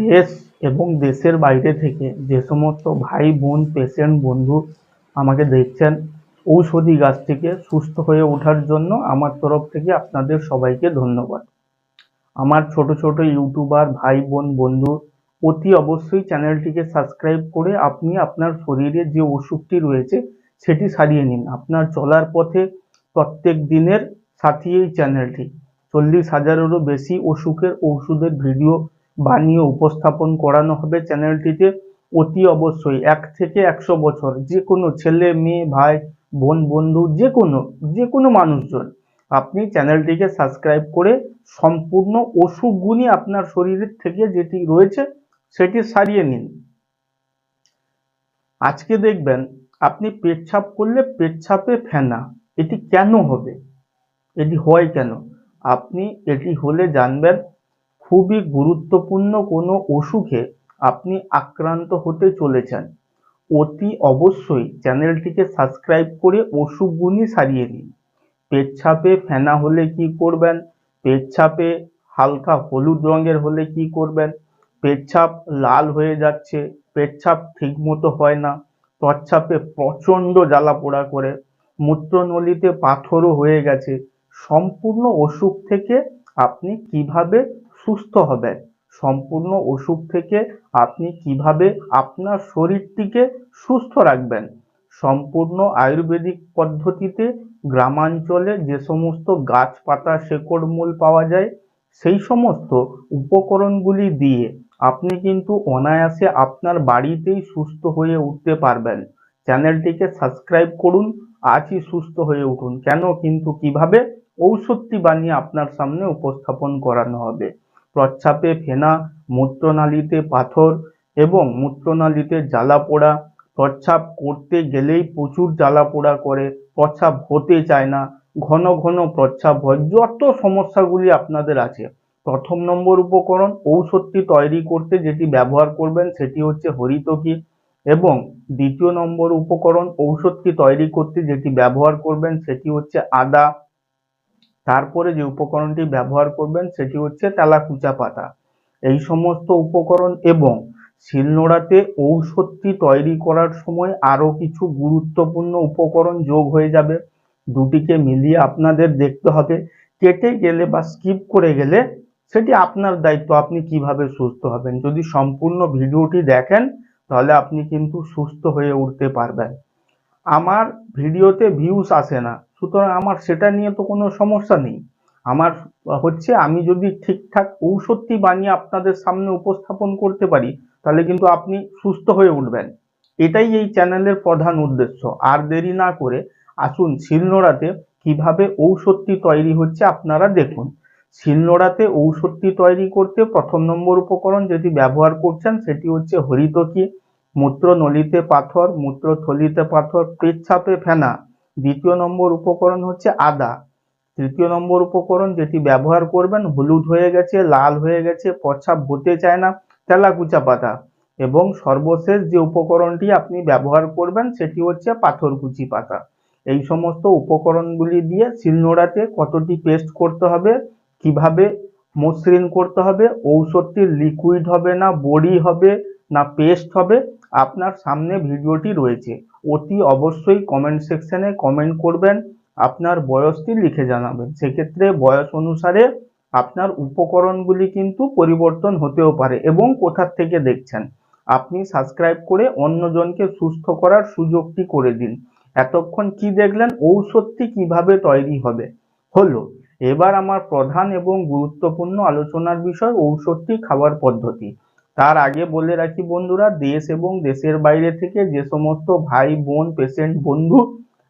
দেশ এবং দেশের বাইরে থেকে যে সমস্ত ভাই বোন পেশেন্ট বন্ধু আমাকে দেখছেন, ঔষধি গাছ থেকে সুস্থ হয়ে ওঠার জন্য আমার তরফ থেকে আপনাদের সবাইকে ধন্যবাদ। আমার ছোট ছোট ইউটিউবার, ভাই বোন, বন্ধু, অতি অবশ্যই চ্যানেলটিকে সাবস্ক্রাইব করে আপনি আপনার শরীরে যে অসুখটি রয়েছে সেটি সারিয়ে নিন। আপনার চলার পথে প্রত্যেক দিনের সাথী এই চ্যানেলটি। চল্লিশ হাজারেরও বেশি অসুখের ওষুধের ভিডিও বানিয়ে উপস্থাপন করানো হবে চ্যানেলটিতে অতি অবশ্যই। এক থেকে একশো বছর যে কোনো ছেলে, মেয়ে, ভাই, বোন, বন্ধু যে কোনো যে কোনো মানুষজন, আপনি চ্যানেলটিকে সাবস্ক্রাইব করে সম্পূর্ণ অসুখগুলি আপনার শরীরের থেকে যেটি রয়েছে, সেটি সারিয়ে নিন। আজকে দেখবেন, আপনি পেচ্ছাপ করলে পেচ্ছাপে ফেনা, এটি কেন হবে? এটি হয় কেন? আপনি এটি হলে জানবেন খুবই গুরুত্বপূর্ণ কোনো অসুখে আপনি আক্রান্ত হতে চলেছেন। অতি অবশ্যই চ্যানেলটিকে সাবস্ক্রাইব করে অসুখগুলি সারিয়ে নিন পেচ্ছাপে ফেনা হলে কি করবেন? পেচ্ছাপে হালকা হলুদ রঙের হলে কি করবেন? পেচ্ছাপ লাল হয়ে যাচ্ছে পেচ্ছাপ ঠিকমতো হয় না প্রচ্ছাপে প্রচণ্ড জ্বালা পোড়া করে, মূত্রনলীতে পাথরও হয়ে গেছে। সম্পূর্ণ অসুখ থেকে আপনি কীভাবে সুস্থ হবেন। সম্পূর্ণ অসুখ থেকে আপনি কীভাবে আপনার শরীরটিকে সুস্থ রাখবেন? সম্পূর্ণ আয়ুর্বেদিক পদ্ধতিতে গ্রামাঞ্চলে যে সমস্ত গাছপাতা, শেকড়, মূল পাওয়া যায়, সেই সমস্ত উপকরণগুলি দিয়ে আপনি কিন্তু অনায়াসে আপনার বাড়িতেই সুস্থ হয়ে উঠতে পারবেন। চ্যানেলটিকে সাবস্ক্রাইব করুন, আজই সুস্থ হয়ে উঠুন। কেন? কিন্তু কীভাবে ঔষধটি বানিয়ে আপনার সামনে উপস্থাপন করানো হবে। প্রচ্ছাপে ফেনা, মূত্রনালীতে পাথর এবং মূত্রনালীতে জ্বালা পোড়া প্রচ্ছাপ করতে গেলেই প্রচুর জ্বালা পোড়া করে। প্রচ্ছাপ হতে চায় না। ঘন ঘন প্রচ্ছাপ হয়। যত সমস্যাগুলি আপনাদের আছে। প্রথম নম্বর উপকরণ, ঔষধটি তৈরি করতে যেটি ব্যবহার করবেন সেটি হচ্ছে হরিতকি এবং দ্বিতীয় নম্বর উপকরণ, ঔষধটি তৈরি করতে যেটি ব্যবহার করবেন সেটি হচ্ছে আদা। তারপরে যে উপকরণটি ব্যবহার করবেন সেটি হচ্ছে তেলাকুচা পাতা। এই সমস্ত উপকরণ এবং শিলনোড়াতে ঔষধটি তৈরি করার সময় আরও কিছু গুরুত্বপূর্ণ উপকরণ যোগ হয়ে যাবে। দুটিকে মিলিয়ে আপনাদের দেখতে হবে, কেটে গেলে বা স্কিপ করে গেলে সেটি আপনার দায়িত্ব, আপনি কীভাবে সুস্থ হবেন। যদি সম্পূর্ণ ভিডিওটি দেখেন, তাহলে আপনি কিন্তু সুস্থ হয়ে উঠতে পারবেন। আমার ভিডিওতে ভিউস আসে না। সুতরাং আমার সেটা নিয়ে তো কোনো সমস্যা নেই। আমার হচ্ছে আমি যদি ঠিকঠাক ঔষধটি বানিয়ে আপনাদের সামনে উপস্থাপন করতে পারি, তাহলে কিন্তু আপনি সুস্থ হয়ে উঠবেন। এটাই এই চ্যানেলের প্রধান উদ্দেশ্য। আর দেরি না করে আসুন শিলনোড়াতে কীভাবে ঔষধটি তৈরি হচ্ছে আপনারা দেখুন। শিলনোড়াতে ঔষধটি তৈরি করতে প্রথম নম্বর উপকরণ যেটি ব্যবহার করছেন সেটি হচ্ছে হরিতকি। মূত্রনলীতে পাথর, মূত্রথলিতে পাথর, পেচ্ছাপে ফেনা। দ্বিতীয় নম্বর উপকরণ হচ্ছে আদা। তৃতীয় নম্বর উপকরণ যেটি ব্যবহার করবেন, হলুদ হয়ে গেছে, লাল হয়ে গেছে প্রস্রাব হতে চায় না, তেলাকুচা পাতা। এবং সর্বশেষ যে উপকরণটি আপনি ব্যবহার করবেন, সেটি হচ্ছে পাথরকুচি পাতা। এই সমস্ত উপকরণগুলি দিয়ে শিলনোড়াতে কতটি পেস্ট করতে হবে, কীভাবে মসৃণ করতে হবে, ঔষধটি লিকুইড হবে না, বড়ি হবে না পেস্ট হবে, আপনার সামনে ভিডিওটি রয়েছে। অতি অবশ্যই কমেন্ট সেকশনে কমেন্ট করবেন, আপনার বয়সটি লিখে জানাবেন। সেক্ষেত্রে বয়স অনুসারে আপনার উপকরণগুলি কিন্তু পরিবর্তন হতেও পারে এবং কোথার থেকে দেখছেন। আপনি সাবস্ক্রাইব করে অন্যজনকে সুস্থ করার সুযোগটি করে দিন। এতক্ষণ কি দেখলেন? ঔষধটি কীভাবে তৈরি হবে? হলো, এবার আমার প্রধান এবং গুরুত্বপূর্ণ আলোচনার বিষয় ঔষধটি খাওয়ার পদ্ধতি। তার আগে বলে রাখি বন্ধুরা, দেশ এবং দেশের বাইরে থেকে যে সমস্ত ভাই, বোন পেশেন্ট বন্ধু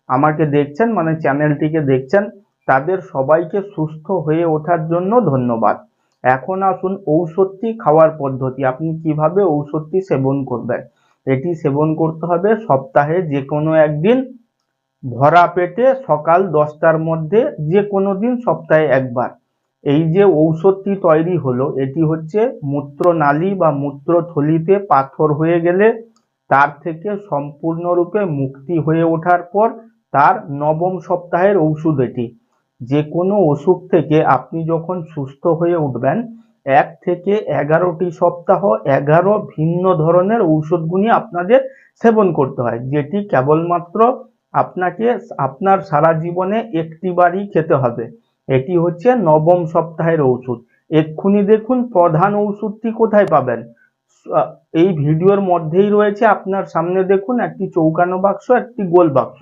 আমাকে দেখছেন মানে চ্যানেলটিকে দেখছেন, তাদের সবাইকে সুস্থ হয়ে ওঠার জন্য ধন্যবাদ। এখন আসুন ঔষধটি খাওয়ার পদ্ধতি, আপনি কীভাবে ঔষধটি সেবন করবেন? এটি সেবন করতে হবে সপ্তাহে যে কোনো একদিন, ভরা পেটে সকাল দশটার মধ্যে যে কোনো দিন সপ্তাহে একবার। এই যে ঔষধটি তৈরি হলো, এটি হচ্ছে মূত্রনালী বা মূত্রথলিতে পাথর হয়ে গেলে তার থেকে সম্পূর্ণরূপে মুক্তি হয়ে ওঠার পর তার নবম সপ্তাহের ঔষধ এটি। যে কোনো অসুখ থেকে আপনি যখন সুস্থ হয়ে উঠবেন, এক থেকে এগারোটি সপ্তাহ এগারো ভিন্ন ধরনের ঔষধগুলি আপনাদের সেবন করতে হয়, যেটি কেবলমাত্র আপনাকে আপনার সারা জীবনে একটিবারই খেতে হবে। এটি হচ্ছে নবম সপ্তাহের ঔষধ। এক্ষুনি দেখুন প্রধান ঔষধটি কোথায় পাবেন। এই ভিডিওর মধ্যেই রয়েছে আপনার সামনে দেখুন একটি চৌকানো বাক্স, একটি গোল বাক্স।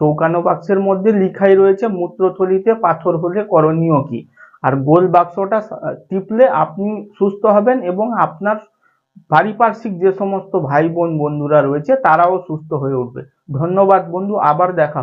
চৌকানো বাক্সের মধ্যে লিখাই রয়েছে মূত্রথলিতে পাথর হলে করণীয় কি। আর গোল বাক্সটা টিপলে আপনি সুস্থ হবেন এবং আপনার পারিপার্শ্বিক যে সমস্ত ভাই বোন বন্ধুরা রয়েছে তারাও সুস্থ হয়ে উঠবে। ধন্যবাদ বন্ধু, আবার দেখা